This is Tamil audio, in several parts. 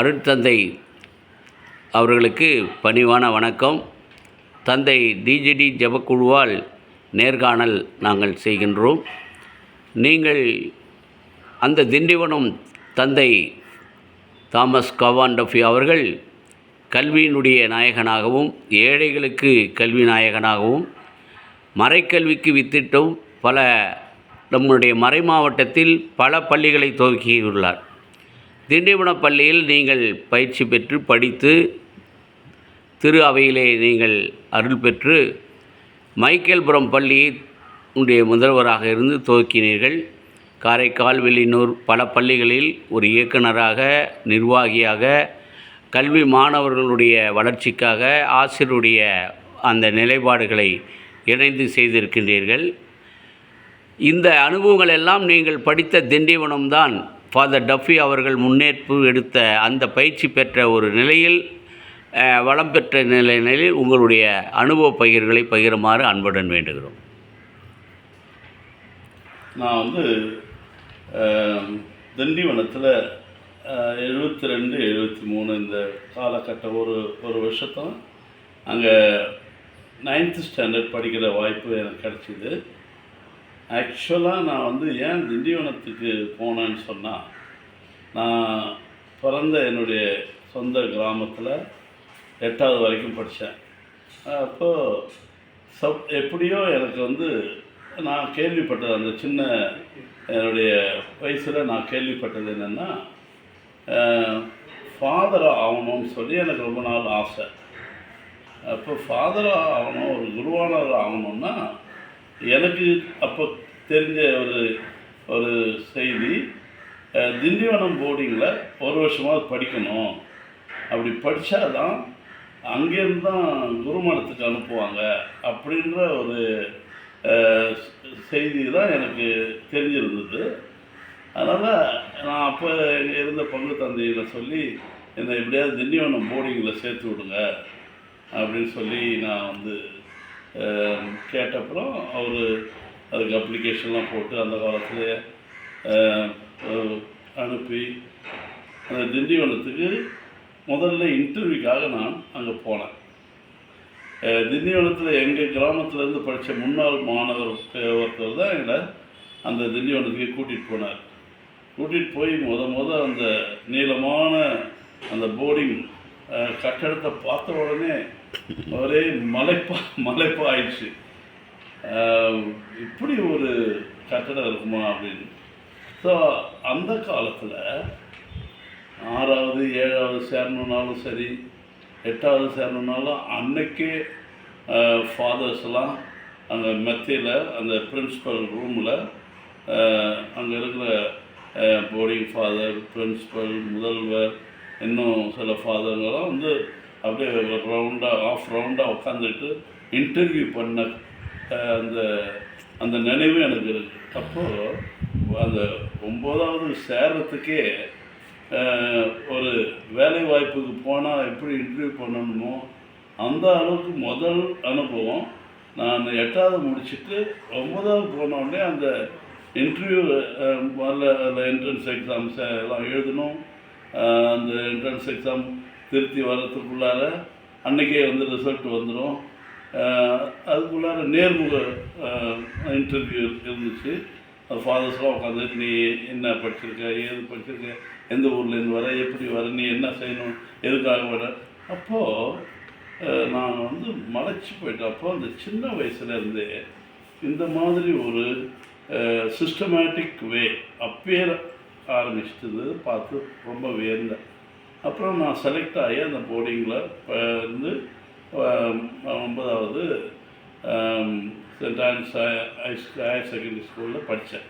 அருட்தந்தை அவர்களுக்கு பணிவான வணக்கம். தந்தை டிஜிடி ஜபக்குழுவால் நேர்காணல் நாங்கள் செய்கின்றோம். நீங்கள் அந்த திண்டிவனம் தந்தை தாமஸ் கவாண்டஃபி அவர்கள் கல்வியினுடைய நாயகனாகவும் ஏழைகளுக்கு கல்வி நாயகனாகவும் மறைக்கல்விக்கு வித்திட்டும் பல நம்முடைய மறை மாவட்டத்தில் பல பள்ளிகளை துவக்கியுள்ளார். திண்டிவனம் பள்ளியில் நீங்கள் பயிற்சி பெற்று படித்து திரு அவையிலே நீங்கள் அருள் பெற்று மைக்கேல்புரம் பள்ளியை உடைய முதல்வராக இருந்து துவக்கினீர்கள். காரைக்கால் வெள்ளினூர் பல பள்ளிகளில் ஒரு இயக்குனராக நிர்வாகியாக கல்வி மாணவர்களுடைய வளர்ச்சிக்காக ஆசிரியருடைய அந்த நிலைப்பாடுகளை இணைந்து செய்திருக்கின்றீர்கள். இந்த அனுபவங்கள் எல்லாம் நீங்கள் படித்த திண்டிவனம்தான். ஃபாதர் டஃபி அவர்கள் முன்னேற்பு எடுத்த அந்த பயிற்சி பெற்ற ஒரு நிலையில் வளம் பெற்ற நிலை நிலையில் உங்களுடைய அனுபவ பகிர்களை பகிருமாறு அன்புடன் வேண்டுகிறோம். நான் வந்து திண்டிவனத்தில் எழுபத்தி ரெண்டு எழுபத்தி மூணு இந்த காலகட்டம் ஒரு ஒரு வருஷத்தும் அங்கே நைன்த்து ஸ்டாண்டர்ட் படிக்கிற வாய்ப்பு எனக்கு கிடச்சிது. ஆக்சுவலாக நான் வந்து ஏன் திண்டிவனத்துக்கு போனேன்னு சொன்னால் நான் பிறந்த என்னுடைய சொந்த கிராமத்தில் எட்டாவது வரைக்கும் படித்தேன் அப்போது சப் எப்படியோ எனக்கு வந்து நான் கேள்விப்பட்டது அந்த சின்ன என்னுடைய வயசில் நான் கேள்விப்பட்டது என்னென்னா ஃபாதராக ஆகணும்னு சொல்லி எனக்கு ரொம்ப நாள் ஆசை. அப்போ ஃபாதராக ஆகணும் ஒரு குருவானவர் ஆகணும்னா எனக்கு அப்போ தெரிஞ்ச ஒரு ஒரு செய்தி திண்டிவனம் போர்டிங்கில் ஒரு வருஷமாக படிக்கணும். அப்படி படித்தா தான் அங்கேருந்து தான் குருமணத்துக்கு அனுப்புவாங்க அப்படின்ற ஒரு செய்தி தான் எனக்கு தெரிஞ்சிருந்தது. அதனால் நான் அப்போ இருந்த பங்கு தந்தையில் சொல்லி என்னை எப்படியாவது திண்டிவனம் போர்டிங்கில் சேர்த்து விடுங்க அப்படின்னு சொல்லி நான் வந்து கேட்டப்புறம் அவர் அதுக்கு அப்ளிகேஷன்லாம் போட்டு அந்த காலத்தில் அனுப்பி அந்த திண்டிவனத்துக்கு முதல்ல இன்டர்வியூக்காக நான் அங்கே போனேன். திண்டிவனத்தில் எங்கள் கிராமத்துலேருந்து படித்த முன்னாள் மாணவர் ஒருத்தர் தான் எங்களை அந்த திண்டிவனத்துக்கு கூட்டிகிட்டு போனார். கூட்டிகிட்டு போய் முத முத அந்த நீளமான அந்த போர்டிங் கட்டடத்தை பார்த்த உடனே ஒரே மலைப்பா மலைப்பா ஆயிடுச்சு இப்படி ஒரு கட்டடம் இருக்குமா அப்படின்னு. ஸோ அந்த காலத்தில் ஆறாவது ஏழாவது சேரணுன்னாலும் சரி எட்டாவது சேரணுன்னாலும் அன்னைக்கே ஃபாதர்ஸ்லாம் அங்கே மெத்தையில் அந்த பிரின்சிபல் ரூமில் அங்கே இருக்கிற போர்டிங் ஃபாதர் பிரின்சிபல் முதல்வர் இன்னும் சில ஃபாதருங்கெல்லாம் வந்து அப்படியே ரவுண்டாக ஆஃப் ரவுண்டாக உட்காந்துட்டு இன்டர்வியூ பண்ண அந்த அந்த நினைவு எனக்கு இருக்குது அப்போது அந்த ஒம்போதாவது சேர்றதுக்கே ஒரு வேலை வாய்ப்புக்கு போனால் எப்படி இன்டர்வியூ பண்ணணுமோ அந்த அளவுக்கு முதல் அனுபவம். நான் எட்டாவது முடிச்சுட்டு ஒன்பதாவது போனோடனே அந்த இன்டர்வியூ முதல்ல அதில் என்ட்ரன்ஸ் எக்ஸாம்ஸ் எல்லாம் எழுதணும். அந்த என்ட்ரன்ஸ் எக்ஸாம் திருத்தி வர்றதுக்குள்ளார அன்னைக்கே வந்து ரிசல்ட் வந்துடும் அதுக்குள்ளார நேர்முக இன்டர்வியூ இருந்துச்சு. அது ஃபாதர்ஸ்லாம் உட்காந்துட்டு நீ என்ன படிச்சிருக்க? ஏது படிச்சிருக்க? எந்த ஊர்லேருந்து வர? எப்படி வர? நீ என்ன செய்யணும்? எதுக்காக வர? அப்போது நான் வந்து மலைச்சி போயிட்டேன். அப்போ அந்த சின்ன வயசுலேருந்தே இந்த மாதிரி ஒரு சிஸ்டமேட்டிக் வே அப்பேற ஆரம்பிச்சிட்டது பார்த்து ரொம்ப வியந்தேன். அப்புறம் நான் செலக்ட் ஆகி அந்த போர்டிங்கில் வந்து ஒன்பதாவது Saint Ann's high higher secondary ஸ்கூலில் படித்தேன்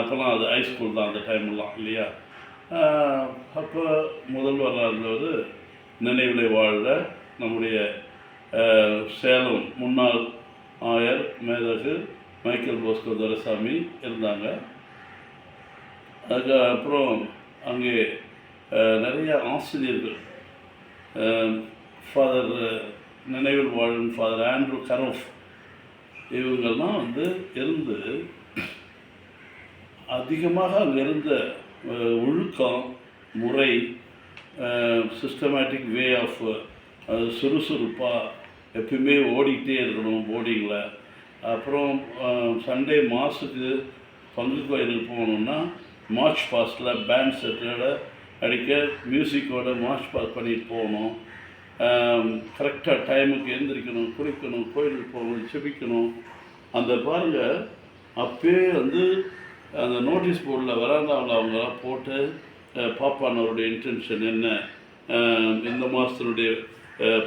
அப்போல்லாம் அது ஹை ஸ்கூல் தான் அந்த டைம்லாம் இல்லையா? அப்போ முதல்வராக இருந்தவர் நினைவிலை வாழ்கிற நம்முடைய சேலம் முன்னாள் ஆயர் மேதகு மைக்கேல் போஸ்கோ துரைசாமி இருந்தாங்க. அதுக்கு அப்புறம் அங்கே நிறைய ஆசிரியர்கள் ஃபாதர் நினைவில் வாழும் ஃபாதர் ஆண்ட்ரூ கரோஃப் இவங்கெல்லாம் வந்து இருந்து அதிகமாக அங்கே இருந்த ஒழுக்கம் முறை சிஸ்டமேட்டிக் வே ஆஃப் அது சுறுசுறுப்பாக எப்பயுமே ஓடிக்கிட்டே இருக்கணும் போர்டிங்கில் அப்புறம் சண்டே மாதத்துக்கு பங்கு கோயிலுக்கு போகணுன்னா மார்ச் பாஸ்டில் பேண்ட் செட்டோட அடிக்க மியூசிக்கோட மார்ச் பாஸ் பண்ணிட்டு போகணும். கரெக்டாக டைமுக்கு எழுந்திரிக்கணும் குளிக்கணும் கோயிலுக்கு போகணும் செபிக்கணும் அந்த பாருங்கள் அப்பயே வந்து அந்த நோட்டீஸ் போர்டில் வராந்தாவில் அவங்களாம் போட்டு பாப்பானவருடைய இன்டென்ஷன் என்ன? இந்த மாதத்தினுடைய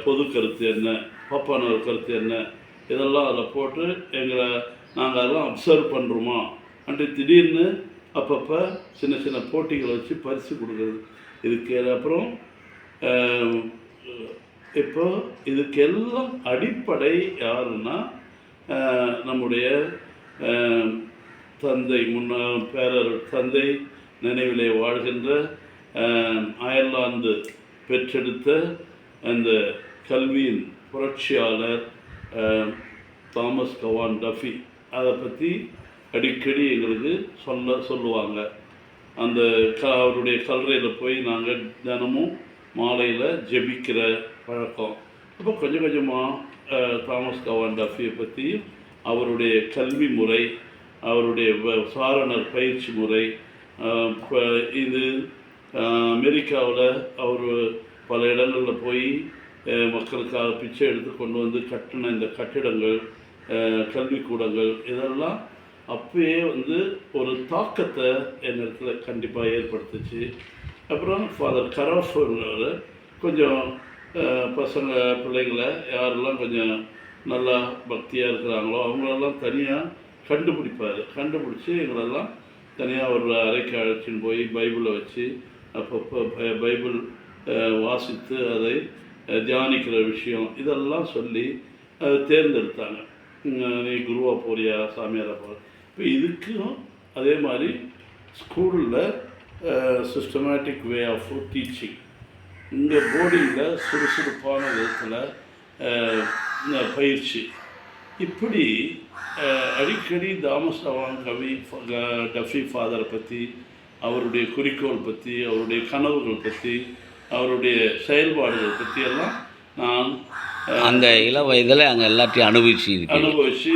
பொது கருத்து என்ன? பாப்பானவர் கருத்து என்ன? இதெல்லாம் அதில் போட்டு எங்களை நாங்கள் அதெல்லாம் அப்சர்வ் பண்ணுறோமா அன்ட்டு திடீர்னு அப்பப்போ சின்ன சின்ன போட்டிகளை வச்சு பரிசு கொடுக்குறது. இதுக்கு அப்புறம் இப்போ இதுக்கெல்லாம் அடிப்படை யாருன்னா நம்முடைய தந்தை முன்னா பேரர் தந்தை நினைவிலே வாழ்கின்ற அயர்லாந்து பெற்றெடுத்த அந்த கல்வியின் புரட்சியாளர் தாமஸ் கவான் டஃபி. அதை பற்றி அடிக்கடி எங்களுக்கு சொல்ல சொல்லுவாங்க. அந்த க அவருடைய கல்லறையில் போய் நாங்கள் தினமும் மாலையில் ஜெபிக்கிற பழக்கம். அப்போ கொஞ்சம் கொஞ்சமாக தாமஸ் கவான் டஃபியை பற்றி அவருடைய கல்வி முறை அவருடைய வ- சாரணர் பயிற்சி முறை இது அமெரிக்காவில் அவர் பல இடங்களில் போய் மக்களுக்காக பிச்சை எடுத்து கொண்டு வந்து கட்டின இந்த கட்டிடங்கள் கல்விக்கூடங்கள் இதெல்லாம் அப்பயே வந்து ஒரு தாக்கத்தை என்னிடத்துல கண்டிப்பாக ஏற்படுத்துச்சு. அப்புறம் ஃபாதர் கராஃபர் கொஞ்சம் பசங்க பிள்ளைங்களை யாரெல்லாம் கொஞ்சம் நல்லா பக்தியாக இருக்கிறாங்களோ அவங்களெல்லாம் தனியாக கண்டுபிடிப்பார். கண்டுபிடிச்சி எங்களெல்லாம் தனியாக ஒரு அறைக்கு அழைச்சின்னு போய் பைபிளை வச்சு அப்பப்போ பை- பைபிள் வாசித்து அதை தியானிக்கிற விஷயம் இதெல்லாம் சொல்லி அதை தேர்ந்தெடுத்தாங்க. நீ குருவாக போறியா சாமியாராக போற இப்போ இதுக்கும் அதே மாதிரி ஸ்கூலில் சிஸ்டமேட்டிக் வே ஆஃப் டீச்சிங் இந்த போர்டிங்கில் சுறுசுறுப்பான விதத்தில் பயிற்சி. இப்படி அடிக்கடி தாமஸ் அவான் கவி டஃபி ஃபாதரை பற்றி அவருடைய குறிக்கோள் பற்றி அவருடைய கனவுகள் பற்றி அவருடைய செயல்பாடுகள் பற்றி எல்லாம் நான் அந்த இள வயதில் அங்கே எல்லாத்தையும் அனுபவிச்சு அனுபவித்து